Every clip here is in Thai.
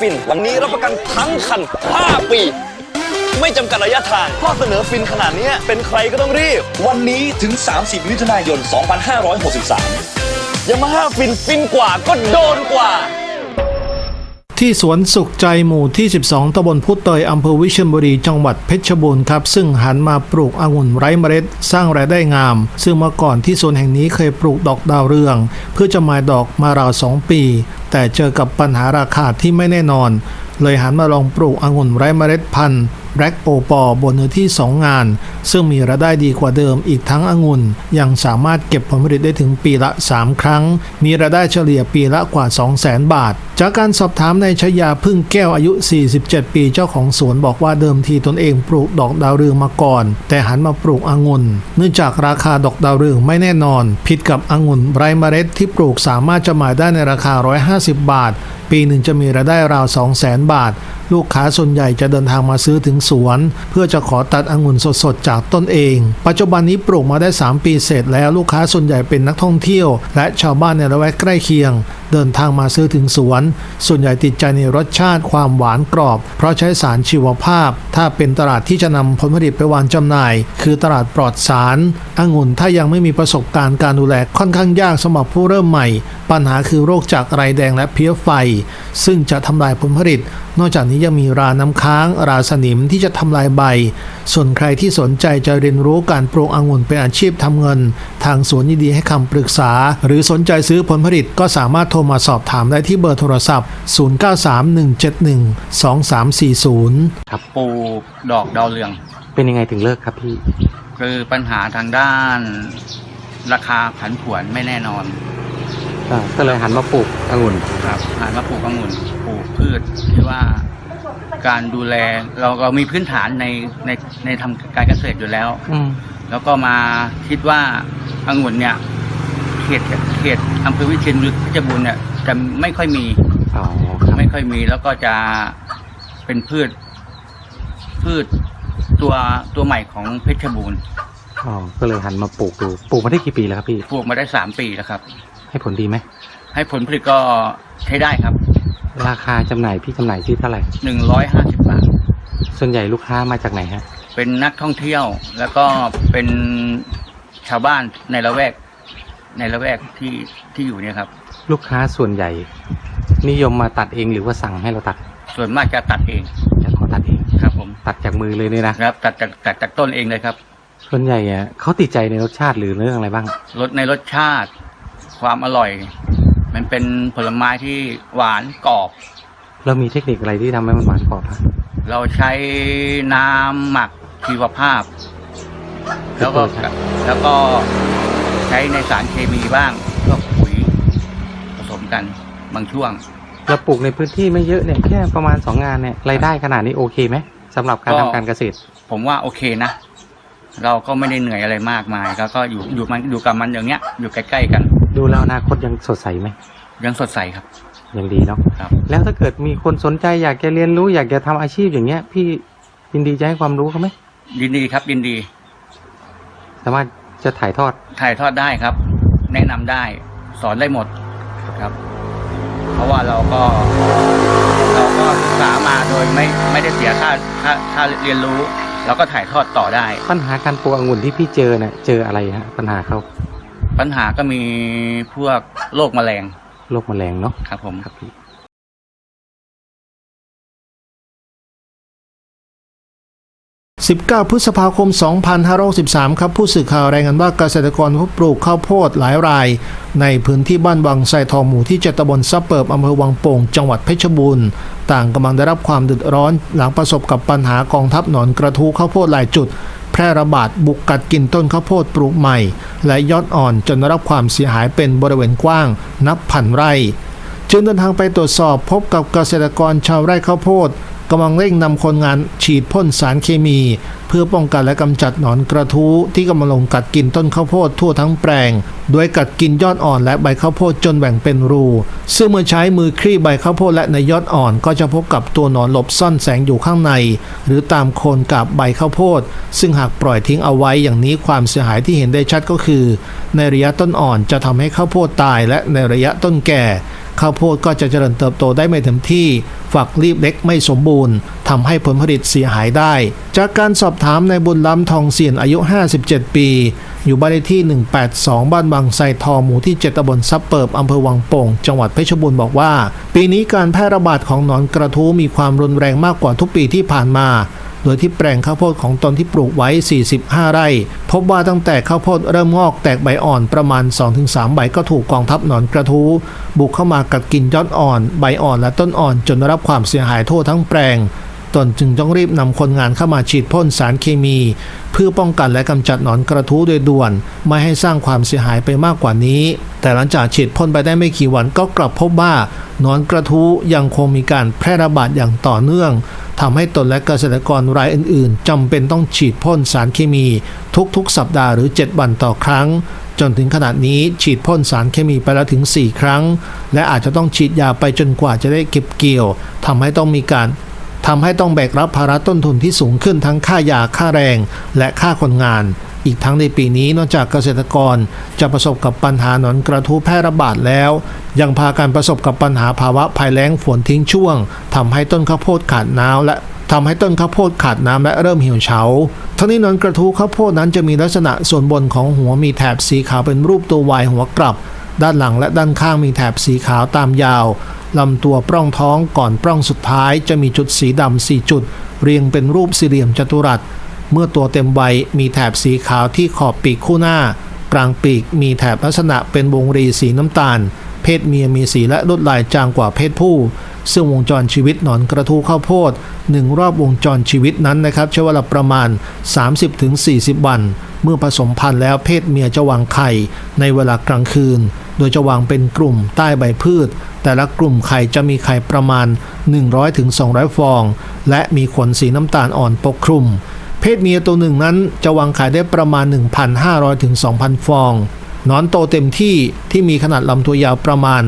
มาฮ่าฟินวันนี้รับประกันทั้งคัน 5 ปี ไม่จำกัดระยะทางข้อเสนอฟินขนาดเนี้ยเป็นใครก็ต้องรีบ วันนี้ถึง 30 มิถุนายน 2563ยามาฮ่าฟินฟินกว่าก็โดนกว่า ที่สวนสุขใจหมู่ที่ 12 ตำบลพุเตยอำเภอวิเชียรบุรี จังหวัดเพชรบูรณ์ครับ ซึ่งหันมาปลูกองุ่นไร้เมล็ด สร้างรายได้งาม ซึ่งเมื่อก่อนที่สวนแห่งนี้เคยปลูกดอกดาวเรือง เพื่อจะหมายดอกมาราวสองปี แต่เจอกับปัญหาราคาที่ไม่แน่นอน เลยหันมาลองปลูกองุ่นไร้เมล็ดพันธุ์ แบล็กโอปอบนเนื้อที่ 2 งาน ซึ่งมีรายได้ดีกว่าเดิมอีกทั้งองุ่น ยังสามารถเก็บผลผลิตได้ถึงปีละ 3 ครั้ง มีรายได้เฉลี่ยปีละกว่า 200,000 บาท จากการสอบถามในายชยาพึ่งแก้วอายุ 47 ปีเจ้าของสวนบอกว่าเดิมทีตนเองปลูกดอกดาวเรืองมาก่อน แต่หันมาปลูกองุ่น เนื่องจากราคาดอกดาวเรืองไม่แน่นอน ผิดกับองุ่นไร้เมล็ดที่ปลูกสามารถจำหน่ายได้ในราคา 150 บาท ปีหนึ่งจะมีรายได้ราว 200,000บาท ลูกค้าส่วนใหญ่จะเดินทางมาซื้อถึงสวน เพื่อจะขอตัดองุ่นสดๆ จากต้นเอง ปัจจุบันนี้ปลูกมาได้ 3 ปีเสร็จแล้วลูกค้าส่วนใหญ่เป็นนักท่องเที่ยว และชาวบ้านในละแวกใกล้เคียง เดินทางมาซื้อถึงสวน ส่วนใหญ่ติดใจในรสชาติความหวานกรอบ เพราะใช้สารชีวภาพ ถ้าเป็นตลาดที่จะนำผลผลิตไปวางจำหน่าย คือตลาดปลอดสารองุ่นถ้ายังไม่มีประสบการณ์การดูแลค่อนข้างยากสำหรับผู้เริ่มใหม่ ปัญหาคือโรคจากไรแดงและเพี้ยไฟซึ่งจะทำลายผลผลิต นอกจากนี้ยังมีราน้ำค้าง ราสนิมที่จะทำลายใบ ส่วนใครที่สนใจจะเรียนรู้การปลูกองุ่นเป็นอาชีพทำเงิน ทางสวนยินดีให้คำปรึกษา หรือสนใจซื้อผลผลิตก็สามารถโทรมาสอบถามได้ที่เบอร์โทรศัพท์ 0931712340 ครับปลูกดอกดาวเรือง เป็นยังไงถึงเลิกครับพี่ คือปัญหาทางด้าน ราคาผันผวนไม่แน่นอนอ่า ก็เลยหันมาปลูกองุ่นครับหันมาปลูกองุ่นปลูกพืชที่ว่าการดูแลเราเรามีพื้นฐานในในในทำการเกษตรอยู่แล้วอืมแล้วก็มาคิดว่าองุ่นเนี่ยเขตเขตอำเภอวิเชียรบุรีเพชรบูรณ์เนี่ยจะไม่ค่อยมีอ๋อครับไม่ค่อยมีแล้วก็จะเป็นพืช พืชตัวตัวใหม่ของเพชรบูรณ์อ๋อก็เลยหันมาปลูกดูปลูกมาได้กี่ปีแล้วครับพี่ปลูกมาได้สามปีแล้วครับ ให้ผลดีไหม ให้ผลผลิตก็ใช้ได้ครับ ราคาจำหน่ายพี่จำหน่ายที่เท่าไหร่หนึ่งร้อยห้าสิบบาท ส่วนใหญ่ลูกค้ามาจากไหนฮะ เป็นนักท่องเที่ยว แล้วก็เป็นชาวบ้านในละแวก ในละแวกที่ที่อยู่เนี่ยครับ ลูกค้าส่วนใหญ่ นิยมมาตัดเองหรือว่าสั่งให้เราตัดส่วนมากจะตัดเองจะขอตัดเอง ครับผมตัดจากมือเลยเนี่ยนะครับตัดจากตัดจากต้นเองเลยครับส่วนใหญ่อะเขาติดใจในรสชาติหรือเรื่องอะไรบ้าง รสในรสชาติ ความอร่อย มันเป็นผลไม้ที่หวานกรอบ เรามีเทคนิคอะไรที่ทำให้มันหวานกรอบฮะเราใช้น้ำหมักชีวภาพ แล้วก็แล้วก็ใช้ในสารเคมีบ้างพวกปุ๋ยผสมกันบางช่วง เราปลูกในพื้นที่ไม่เยอะเนี่ยแค่ประมาณสองงานเนี่ยรายได้ขนาดนี้โอเคไหมสำหรับการก็ทำการเกษตร ผมว่าโอเคนะ เราก็ไม่ได้เหนื่อยอะไรมากมาย แล้วก็อยู่อยู่มันอยู่กับมันอย่างเงี้ย อยู่ใกล้ๆกัน ดูแล้วอนาคตยังสดใสไหมยังสดใสครับ ยังดีเนาะครับ แล้วถ้าเกิดมีคนสนใจอยากจะเรียนรู้อยากจะทำอาชีพอย่างเงี้ย พี่ยินดีจะให้ความรู้เขาไหมยินดีครับยินดี สามารถจะถ่ายทอดถ่ายทอดได้ครับ แนะนำได้สอนได้หมดครับ เพราะว่าเราก็เราก็ศึกษามาโดยไม่ไม่ได้เสียค่าค่าค่าเรียนรู้ เราก็ถ่ายทอดต่อได้ ปัญหาการปลูกองุ่นที่พี่เจอเนี่ยเจออะไรฮะปัญหาเขา ปัญหาก็มีพวกโรคแมลงโรคแมลงเนาะครับผมครับพี่19 พฤษภาคม 2563 ครับ ผู้สื่อข่าวรายงานว่าเกษตรกรผู้ปลูกข้าวโพดหลายราย ในพื้นที่บ้านวังไซทองหมู่ที่เจ็ดตำบลซับเปิบอำเภอวังโป่ง จังหวัดเพชรบูรณ์ ต่างกำลังได้รับความเดือดร้อน หลังประสบกับปัญหากองทัพหนอนกระทู้ข้าวโพดหลายจุด แพร่ระบาดบุกกัดกินต้นข้าวโพดปลูกใหม่ และยอดอ่อนจนรับความเสียหายเป็นบริเวณกว้าง นับพันไร่ จึงเดินทางไปตรวจสอบพบกับเกษตรกรชาวไร่ข้าวโพด กำลังเร่งนำคนงานฉีดพ่นสารเคมี เพื่อป้องกันและกำจัดหนอนกระทู้ที่กำลังลงกัดกินต้นข้าวโพดทั่วทั้งแปลง โดยกัดกินยอดอ่อนและใบข้าวโพดจนแบ่งเป็นรู ซึ่งเมื่อใช้มือคลี่ใบข้าวโพดและในยอดอ่อนก็จะพบกับตัวหนอนหลบซ่อนแสงอยู่ข้างใน หรือตามโคนกับใบข้าวโพด ซึ่งหากปล่อยทิ้งเอาไว้อย่างนี้ความเสียหายที่เห็นได้ชัดก็คือ ในระยะต้นอ่อนจะทำให้ข้าวโพดตายและในระยะต้นแก่ ข้าวโพดก็จะเจริญเติบโตได้ไม่เต็มที่ ฝักรีบเล็กไม่สมบูรณ์ทำให้ผลผลิตเสียหายได้ จากการสอบถามในายบุญล้ำทองเสียนอายุ 57 ปี อยู่บ้านเลขที่ 182 บ้านบางไทรทองหมู่ที่ 7ตำบลซับเปิบอำเภอวังโป่ง จังหวัดเพชรบูรณ์บอกว่า ปีนี้การแพร่ระบาดของหนอนกระทู้มีความรุนแรงมากกว่าทุกปีที่ผ่านมาโดยที่แปลงข้าวโพดของตนที่ปลูกไว้ 45 ไร่ พบว่าตั้งแต่ข้าวโพดเริ่มงอกแตกใบอ่อนประมาณ 2-3 ใบก็ถูกกองทัพหนอนกระทู้ บุกเข้ามากัดกินยอดอ่อน ใบอ่อนและต้นอ่อนจนได้รับความเสียหายทั่วทั้งแปลง ตนจึงต้องรีบนำคนงานเข้ามาฉีดพ่นสารเคมี เพื่อป้องกันและกำจัดหนอนกระทู้โดยด่วน ไม่ให้สร้างความเสียหายไปมากกว่านี้ แต่หลังจากฉีดพ่นไปได้ไม่กี่วันก็กลับพบว่าหนอนกระทู้ยังคงมีการแพร่ระบาดอย่างต่อเนื่องทำให้ตนและเกษตรกรรายอื่น ๆจำเป็นต้องฉีดพ่นสารเคมี ทุกๆ สัปดาห์หรือ 7 วันต่อครั้ง จนถึงขนาดนี้ฉีดพ่นสารเคมีไปแล้วถึง 4 ครั้ง และอาจจะต้องฉีดยาไปจนกว่าจะได้เก็บเกี่ยวทำให้ต้องมีการ ทำให้ต้องแบกรับภาระต้นทุนที่สูงขึ้นทั้งค่ายาค่าแรง และค่าคนงาน อีกทั้งในปีนี้นอกจากเกษตรกรจะประสบกับปัญหาหนอนกระทู้แพร่ระบาดแล้ว ยังพาการประสบกับปัญหาภาวะภัยแล้งฝนทิ้งช่วงทำให้ต้นข้าวโพดขาดน้ำและทำให้ต้นข้าวโพดขาดน้ำและเริ่มเหี่ยวเฉาทั้งนี้หนอนกระทู้ข้าวโพดนั้นจะมีลักษณะส่วนบนของหัวมีแถบสีขาวเป็นรูปตัววายหัวกลับ ด้านหลังและด้านข้างมีแถบสีขาวตามยาว ลำตัวปล้องท้องก่อนปล้องสุดท้ายจะมีจุดสีดำสี่จุด เรียงเป็นรูปสี่เหลี่ยมจัตุรัส เมื่อตัวเต็มใบมีแถบสีขาวที่ขอบปีกคู่หน้า กลางปีกมีแถบลักษณะเป็นวงรีสีน้ำตาล เพศเมียมีสีและลวดลายจางกว่าเพศผู้ ซึ่งวงจรชีวิตหนอนกระทู้ข้าวโพดหนึ่งรอบวงจรชีวิตนั้นนะครับใช้เวลาประมาณ 30-40 วัน เมื่อผสมพันธุ์แล้วเพศเมียจะวางไข่ในเวลากลางคืน โดยจะวางเป็นกลุ่มใต้ใบพืช แต่ละกลุ่มไข่จะมีไข่ประมาณ 100-200 ฟอง และมีขนสีน้ำตาลอ่อนปกคลุม เพศเมียตัวหนึ่งนั้นจะวางไข่ได้ประมาณ 1,500ถึง2,000 ฟอง นอนโตเต็มที่ที่มีขนาดลำตัวยาวประมาณ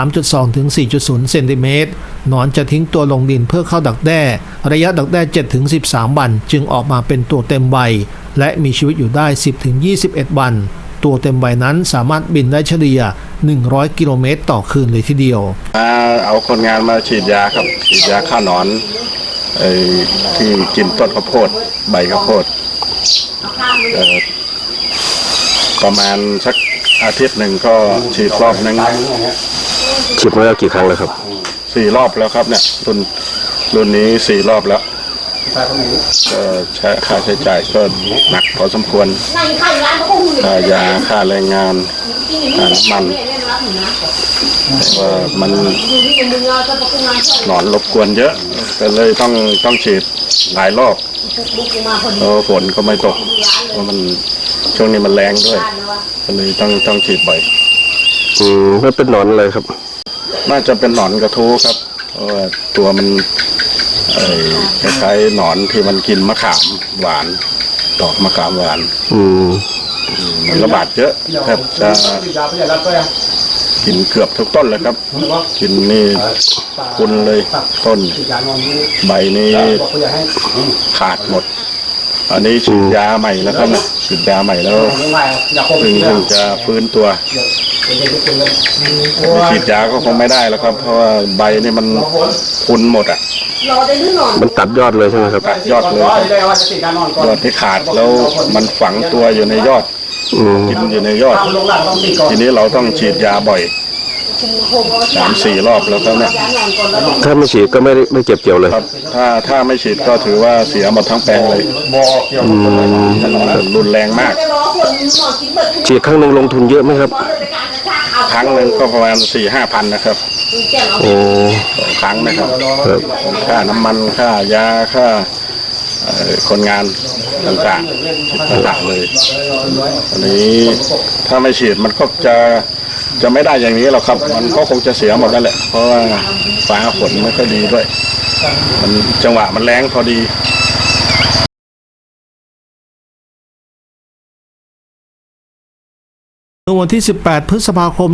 3.2 ถึง 4.0 เซนติเมตรหนอนจะทิ้งตัวลงดินเพื่อเข้าดักแด้ ระยะดักแด้ 7 ถึง 13 วัน จึงออกมาเป็นตัวเต็มใบและมีชีวิตอยู่ได้ 10 ถึง 21 วัน ตัวเต็มใบนั้นสามารถบินได้เฉลี่ย 100 กิโลเมตรต่อคืนเลยทีเดียว เอาคนงานมาฉีดยาครับ ฉีดยาฆ่าหนอนอที่กินต้นข้าวโพด ใบข้าวโพด ประมาณสักอาทิตย์หนึ่งก็ฉีดรอบหนึ่งฉีดมาแล้วกี่ครั้งแล้วครับสี่รอบแล้วครับเนี่ยรุ่นรุ่นนี้สี่รอบแล้วก็ใช้ค่าใช้จ่ายก็หนักพอสมควรค่ายาค่าแรงงานค่าน้ำมันว่ามันหนอนรบกวนเยอะก็เลยต้องต้องฉีดหลายรอบเพราะฝนก็ไม่ตกเพราะมัน ช่วงนี้มันแรงด้วยก็เลยต้องต้องฉีดบ่อยอืมมันเป็นหนอนอะไรครับ น่าจะเป็นหนอนกระทู้ครับเพราะว่าตัวมันเอ่อคล้ายๆหนอนที่มันกินมะขามหวานดอกมะขามหวาน อืมมันระบาดเยอะแทบจะกินเกือบทุกต้นเลยครับ กินนี่คุณเลยต้น ใบนี้ขาดหมด อันนี้ฉีดยาใหม่แล้วครับนะฉีดยาใหม่แล้วเพิ่งเพิ่งจะฟื้นตัวไม่ฉีดยาก็คงไม่ได้แล้วครับ เพราะว่าใบนี่มันพุนหมดอะมันตัดยอดเลยใช่ไหมครับตัดยอดเลยครับยอดที่ขาดแล้วมันฝังตัวอยู่ในยอดอืมกินอยู่ในยอด ทีนี้เราต้องฉีดยาบ่อย สามสี่รอบแล้วครับเนี่ยถ้าไม่ฉีดก็ไม่ได้ไม่เก็บเกี่ยวเลยครับ ถ้าถ้าไม่ฉีดก็ถือว่าเสียหมดทั้งแปลงเลยอืมรุนแรงมาก ฉีดครั้งหนึ่งลงทุนเยอะไหมครับ ครั้งหนึ่งก็ประมาณสี่ห้าพันนะครับโอ้สองครั้งนะครับครับ ค่าน้ำมันค่ายาค่าเอ่อคนงานต่างๆต่างๆเลย อันนี้ถ้าไม่ฉีดมันก็จะ จะไม่ได้อย่างนี้หรอกครับ มันก็คงจะเสียหมดนั่นแหละ เพราะว่าฟ้าฝนไม่ค่อยดีด้วย มันจังหวะมันแรงพอดี วันที่ 18 พฤษภาคม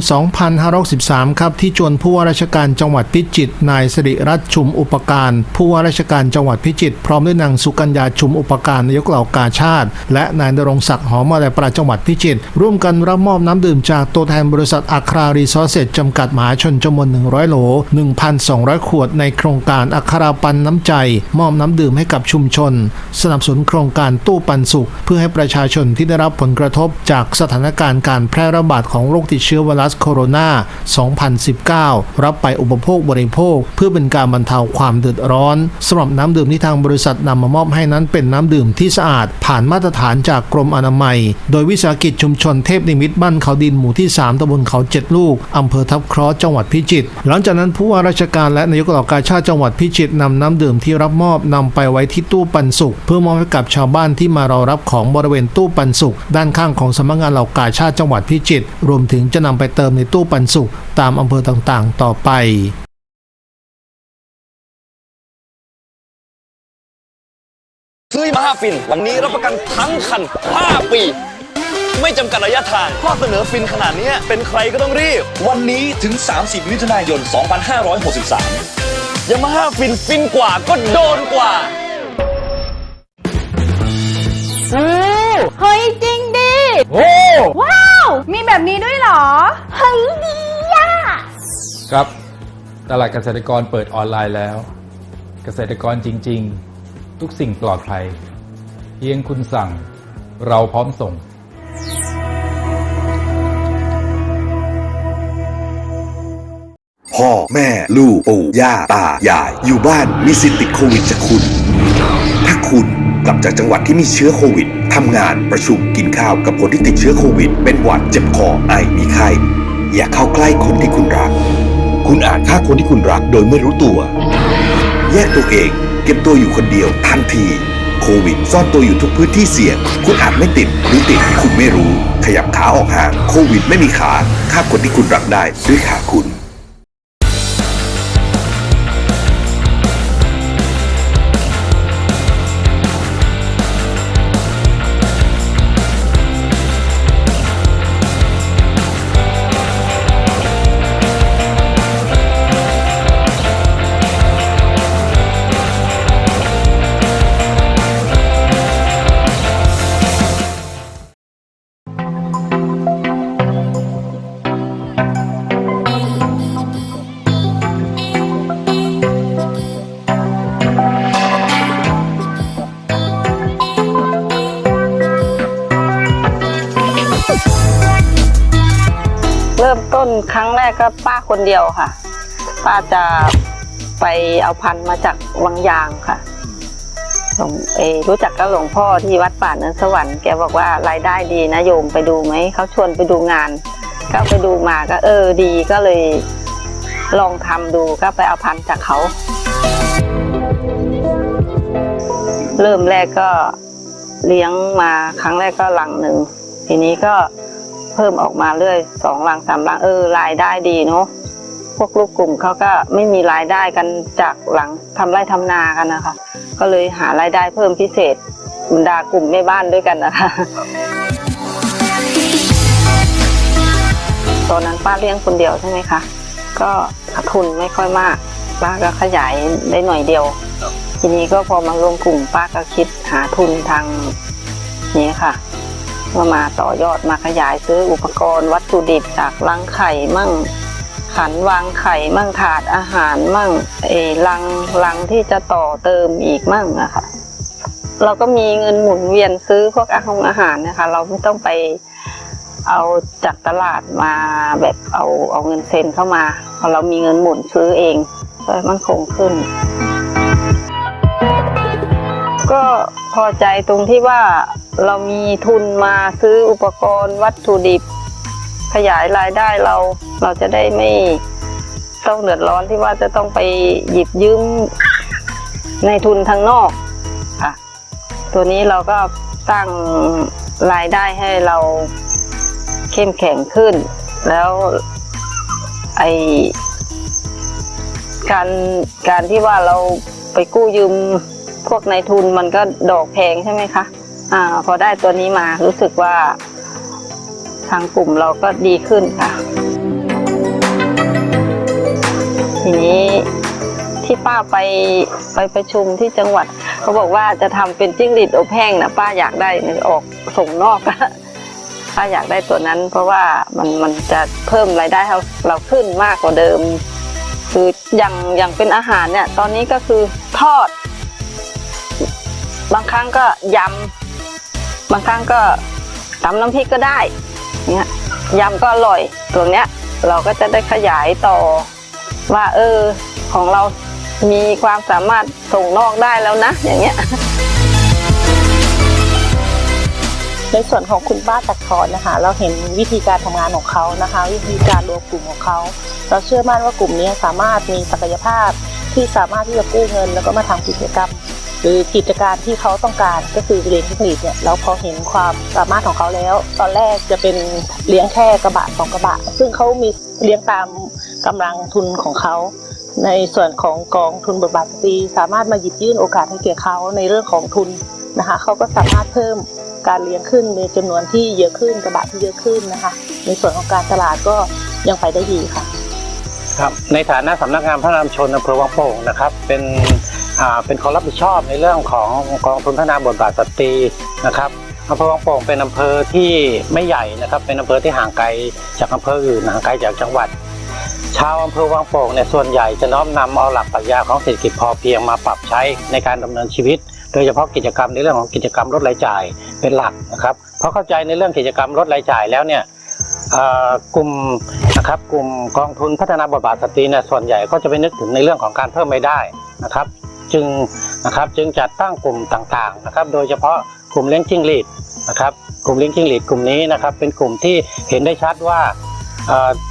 2563ครับ ที่จวนผู้ว่าราชการจังหวัดพิจิตร นายสิริรัตน์ชุมอุปการ ผู้ว่าราชการจังหวัดพิจิตร พร้อมด้วยนางสุกัญญาชุมอุปการนายกเหล่ากาชาติ และนายนรงศักดิ์หอมอะไรประจังหวัดพิจิตร ร่วมกันรับมอบน้ำดื่มจากตัวแทนบริษัทอัครารีซอสเซจจำกัดมหาชนจำนวน 100 โหล 1,200 ขวดในโครงการอัคราปันน้ำใจ มอบน้ำดื่มให้กับชุมชน สนับสนุนโครงการตู้ปันสุข เพื่อให้ประชาชนที่ได้รับผลกระทบจากสถานการณ์การแพร่ระระบาดของโรคติดเชื้อไวรัสโคโรนา 2019 รับไปอุปโภคบริโภค เพื่อเป็นการบรรเทาความเดือดร้อนสำหรับน้ำดื่มที่ทางบริษัทนำมามอบให้นั้นเป็นน้ำดื่มที่สะอาด ผ่านมาตรฐานจากกรมอนามัย โดยวิสาหกิจชุมชนเทพนิมิตบ้านเขาดินหมู่ที่ 3ตำบลเขาเจ็ดลูกอำเภอทับเคราะห์จังหวัดพิจิตรหลังจากนั้นผู้ว่าราชการและนายกเหล่ากาชาติจังหวัดพิจิตรนำน้ำดื่มที่รับมอบนำไปไว้ที่ตู้ปันสุขเพื่อมอบให้กับชาวบ้านที่มารอรับของบริเวณตู้ปันสุขด้านข้างของสำนักงานเหล่ากาชาติจังหวัดพิจิต รวมถึงจะนำไปเติมในตู้ปันสุขตามอำเภอต่างๆ ต่อไปซื้อมาห้าฟิน วันนี้รับประกันทั้งคัน 5 ปี ไม่จำกัดระยะทางข้อเสนอฟินขนาดนี้เป็นใครก็ต้องรีบ วันนี้ถึง 30มิถุนายน 2563ยามาฮ่าฟินฟินกว่าก็โดนกว่า เฮ้ยจริงดิว้าว มีแบบนี้ด้วยเหรอ เฮ้ยดีอะครับ ตลาดเกษตรกรเปิดออนไลน์แล้ว เกษตรกรจริง ๆ ทุกสิ่งปลอดภัย เพียงคุณสั่ง เราพร้อมส่ง พ่อแม่ลูกปู่ย่าตายาย อยู่บ้านมีสิทธิ์ติดโควิดจากคุณ ถ้าคุณกลับจากจังหวัดที่มีเชื้อโควิด ทำงานประชุมกินข้าวกับคนที่ติดเชื้อโควิด เป็นหวัดเจ็บคอไอมีไข้ อย่าเข้าใกล้คนที่คุณรัก คุณอาจฆ่าคนที่คุณรักโดยไม่รู้ตัว แยกตัวเองเก็บตัวอยู่คนเดียวทันที โควิดซ่อนตัวอยู่ทุกพื้นที่เสี่ยง คุณอาจไม่ติดหรือติดคุณไม่รู้ ขยับขาออกห่างโควิดไม่มีขาฆ่าคนที่คุณรักได้ด้วยขาคุณ ก็ป้าคนเดียวค่ะ ป้าจะไปเอาพันธุ์มาจากวังยางค่ะหลวงเออรู้จักกับหลวงพ่อที่วัดป่าเนินสวรรค์แกบอกว่ารายได้ดีนะโยมไปดูไหมเขาชวนไปดูงาน ก็ไปดูมาก็เออดีก็เลยลองทำดูก็ไปเอาพันธุ์จากเขา เริ่มแรกก็เลี้ยงมาครั้งแรกก็หลังหนึ่งทีนี้ก็ เพิ่มออกมาเรื่อยสองลังสามลังเออรายได้ดีเนาะพวกลูกกลุ่มเขาก็ไม่มีรายได้กันจากหลังทำไร่ทำนากันนะคะ ก็เลยหารายได้เพิ่มพิเศษบรรดากลุ่มแม่บ้านด้วยกันนะคะ ตอนนั้นป้าเลี้ยงคนเดียวใช่ไหมคะก็ขาดทุนไม่ค่อยมาก ป้าก็ขยายได้หน่อยเดียว ทีนี้ก็พอมารวมกลุ่มป้าก็คิดหาทุนทางนี้ค่ะ ว่ามาต่อยอดมาขยายซื้ออุปกรณ์วัตถุดิบจากลังไข่มั่ง ขันวางไข่มั่งถาดอาหารมั่งเออลังลังที่จะต่อเติมอีกมั่งอะค่ะเราก็มีเงินหมุนเวียนซื้อพวกอาหารอาหารนะคะ เราไม่ต้องไปเอาจากตลาดมาแบบเอาเอาเงินเซ็นเข้ามาพอเรามีเงินหมุนซื้อเองก็มันคงขึ้น ก็พอใจตรงที่ว่า เรามีทุนมาซื้ออุปกรณ์วัตถุดิบ ขยายรายได้เรา เราจะได้ไม่ต้องเดือดร้อนที่ว่าจะต้องไปหยิบยืมในทุนทางนอกค่ะ ตัวนี้เราก็สร้างรายได้ให้เราเข้มแข็งขึ้น แล้วไอการการที่ว่าเราไปกู้ยืมพวกในายทุนมันก็ดอกแพงใช่ไหมคะ อ่าพอได้ตัวนี้มารู้สึกว่า ทางกลุ่มเราก็ดีขึ้นค่ะ ทีนี้ที่ป้าไปไปประชุมที่จังหวัด เขาบอกว่าจะทำเป็นจิ้งหรีดอบแห้งนะป้าอยากได้ออกส่งนอกป้าอยากได้ตัวนั้น เพราะว่ามันมันจะเพิ่มรายได้เราเราขึ้นมากกว่าเดิม คืออย่างอย่างเป็นอาหารเนี่ย ตอนนี้ก็คือทอด บางครั้งก็ยำ บางครั้งก็ตำน้ำพริกก็ได้เนี่ยยำก็อร่อยตัวเนี้ยเราก็จะได้ขยายต่อ ว่าเออของเรามีความสามารถส่งนอกได้แล้วนะ อย่างเงี้ย ในส่วนของคุณป้าตักทอนนะคะ เราเห็นวิธีการทำงานของเขานะคะ วิธีการรวมกลุ่มของเขา เราเชื่อมั่นว่ากลุ่มนี้สามารถมีศักยภาพที่สามารถที่จะกู้เงิน แล้วก็มาทำกิจกรรม หรือกิจการที่เขาต้องการก็คือเรียนเทคนิคเนี่ยเราพอเห็นความสามารถของเขาแล้ว ตอนแรกจะเป็นเลี้ยงแค่กระบะสองกระบะ ซึ่งเขามีเลี้ยงตามกำลังทุนของเขา ในส่วนของกองทุนบทบาทสตรีสามารถมาหยิบยื่นโอกาสให้แก่เขาในเรื่องของทุนนะคะเขาก็สามารถเพิ่มการเลี้ยงขึ้นในจำนวนที่เยอะขึ้นกระบะที่เยอะขึ้นนะคะ ในส่วนของการตลาดก็ยังไปได้ดีค่ะครับในฐานะสำนักงานพัฒนามชนอำเภอวังโป่งนะครับ เป็น เป็นคนรับผิดชอบในเรื่องของกองทุนพัฒนาบทบาทสตรีนะครับอำเภอวังโป่งเป็นอำเภอที่ไม่ใหญ่นะครับ เป็นอำเภอที่ห่างไกลจากอำเภออื่นห่างไกลจากจังหวัด ชาวอำเภอวังโป่งเนี่ยส่วนใหญ่จะน้อมนำเอาหลักปรัชญาของเศรษฐกิจพอเพียงมาปรับใช้ในการดำเนินชีวิต โดยเฉพาะกิจกรรมในเรื่องของกิจกรรมลดรายจ่ายเป็นหลักนะครับเพราะเข้าใจในเรื่องกิจกรรมลดรายจ่ายแล้วเนี่ยกลุ่มนะครับกลุ่มกองทุนพัฒนาบทบาทสตรีเนี่ยส่วนใหญ่ก็จะไปนึกถึงในเรื่องของการเพิ่มรายได้นะครับ จึงนะครับจึงจัดตั้งกลุ่มต่างๆนะครับ โดยเฉพาะกลุ่มเลี้ยงจิ้งหรีดนะครับ กลุ่มเลี้ยงจิ้งหรีดกลุ่มนี้นะครับ เป็นกลุ่มที่เห็นได้ชัดว่า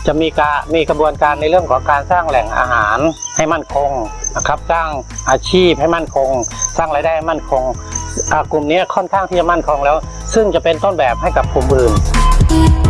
จะมีการมีกระบวนการในเรื่องของการสร้างแหล่งอาหารให้มั่นคงนะครับสร้างอาชีพให้มั่นคง สร้างรายได้ให้มั่นคงกลุ่มนี้ค่อนข้างที่จะมั่นคงแล้ว ซึ่งจะเป็นต้นแบบให้กับกลุ่มอื่น